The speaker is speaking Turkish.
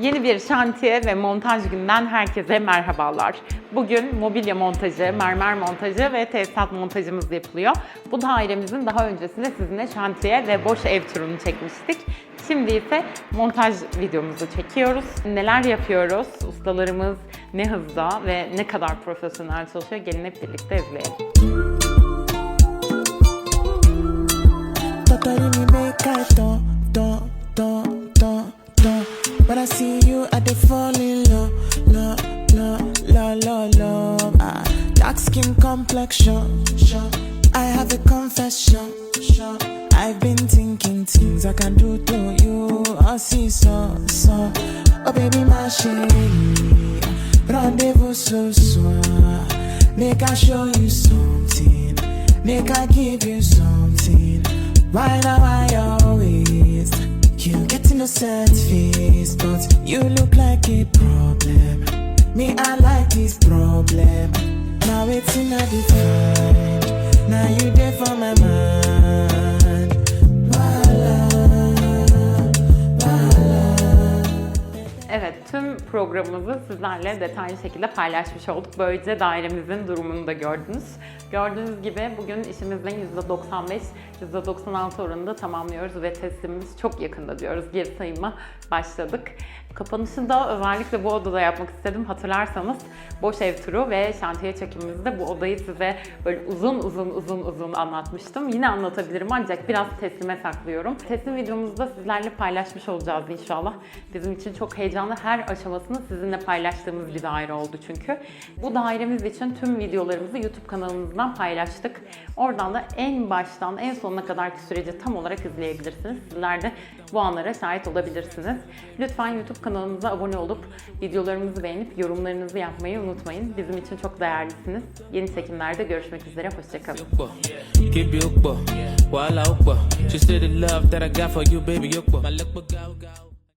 Yeni bir şantiye ve montaj günden herkese merhabalar. Bugün mobilya montajı, mermer montajı ve tesisat montajımız yapılıyor. Bu dairemizin daha öncesinde sizinle şantiye ve boş ev turunu çekmiştik. Şimdi ise montaj videomuzu çekiyoruz. Neler yapıyoruz, ustalarımız ne hızda ve ne kadar profesyonel çalışıyor gelin hep birlikte izleyelim. When I see you, I dey fall in love, love, love, love, love. Ah, dark skin complexion, sure. I have a confession, sure. I've been thinking things I can do to you. I see so, so. Oh baby, my chérie, rendezvous ce soir. Make I show you something. Make I give you something. Why You innocent face But you look like a problem. Me I like this problem. Now it's in a define Now you there for my mind. Voila, Evet, tüm programımızı sizlerle detaylı şekilde paylaşmış olduk. Böylece dairemizin durumunu da gördünüz. Gördüğünüz gibi bugün işimizin %95, %96 oranında tamamlıyoruz ve teslimimiz çok yakında diyoruz. Geri sayıma başladık. Kapanışında özellikle bu odada yapmak istedim. Hatırlarsanız boş ev turu ve şantiye çekimimizde bu odayı size böyle uzun uzun uzun uzun anlatmıştım. Yine anlatabilirim ancak biraz teslime saklıyorum. Teslim videomuzu da sizlerle paylaşmış olacağız inşallah. Bizim için çok heyecanlı. Her aşamasını sizinle paylaştığımız bir daire oldu çünkü. Bu dairemiz için tüm videolarımızı YouTube kanalımızdan paylaştık. Oradan da en baştan en sonuna kadarki süreci tam olarak izleyebilirsiniz. Sizler de bu anlara şahit olabilirsiniz. Lütfen YouTube kanalımıza abone olup videolarımızı beğenip yorumlarınızı yapmayı unutmayın. Bizim için çok değerlisiniz. Yeni çekimlerde görüşmek üzere. Hoşçakalın.